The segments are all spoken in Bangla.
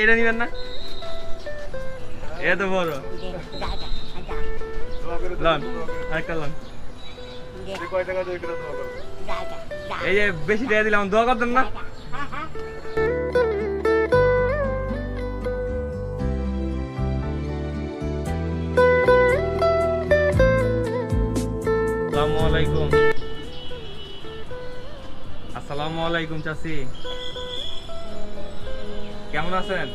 এটা নিবেন না? এত বড়। লন, আরেকটা লন। এই যে বেশি টাকা দিলাম, দোয়া করতেন না? আসসালামু আলাইকুম। আসসালামু আলাইকুম, চাচি। কেমন আছেন?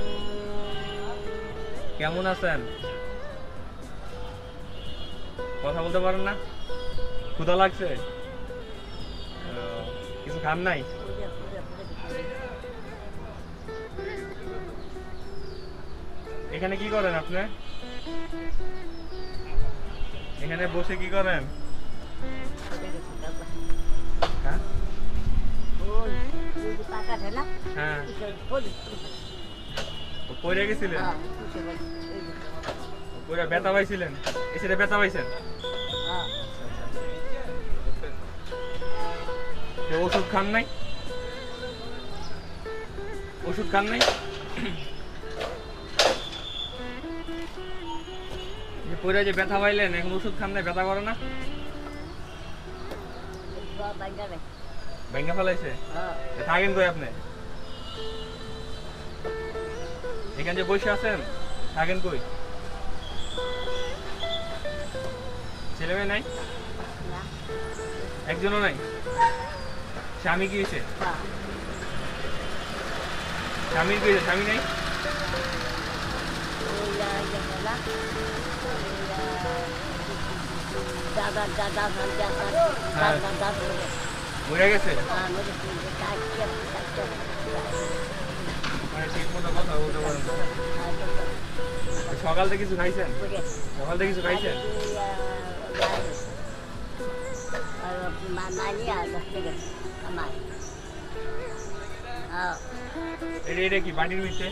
কেমন আছেন? কথা বলতে পারেন না? ক্ষুধা লাগছে? কিছু খান নাই? এখানে কি করেন আপনি? এখানে বসে কি করেন? হ্যাঁ? হ্যাঁ। পড়ে গেছিলেন? ব্যথা পাইছিলেন? এসে ব্যথা পাইছেন? ওষুধ খান নাই? ওষুধ খান নাই? যে পরে যে ব্যথা পাইলেন এখন ওষুধ খান নাই ব্যথা করে না? ভেঙে ফেলাইছে? এ থাকেন কই আপনি? এখানে যে বসে আছেন থাকেন কই? ছেলে মেয়ে নাই? একজনও নাই? স্বামী কি হয়েছে? স্বামীর কি হয়েছে স্বামী নাই? দাদা দাদা দাদা দাদা দাদা মরে গেছে? মানে কথা বলতে পারেন সকাল থেকে কিছু খাইছেন? সকাল থেকে কিছু খাইছেন? এটা এটা কি বাটির ভিতরে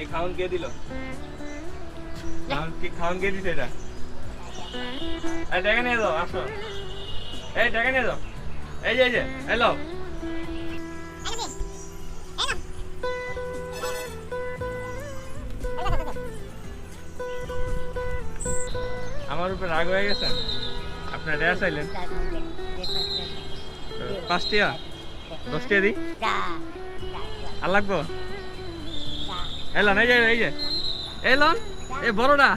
এই খাওয়ান কে দিল? খাওয়ান কি খাওয়ান কে দিছে এটা? এই টাকা নিয়ে যাও আসো। এই, টাকা নিয়ে যাও। এই যে এই যে হ্যালো আমার উপরে রাগ হয়ে গেছেন আপনার রেয়ার চাইলেন। পাঁচ টিয়া, দশ টিয়া দিই। আর লাগবো? এলন এই যে এই যে। এলন এই বড়টা।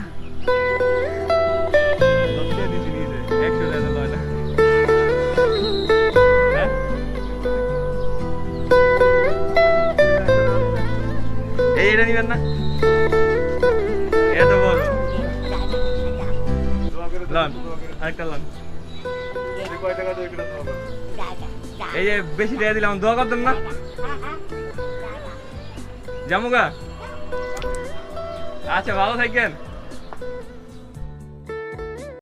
এটা না? এই যে বেশি টাকা দিলাম দোয়া করতেন না? জামুগা? আচ্ছা ভালো থাকেন।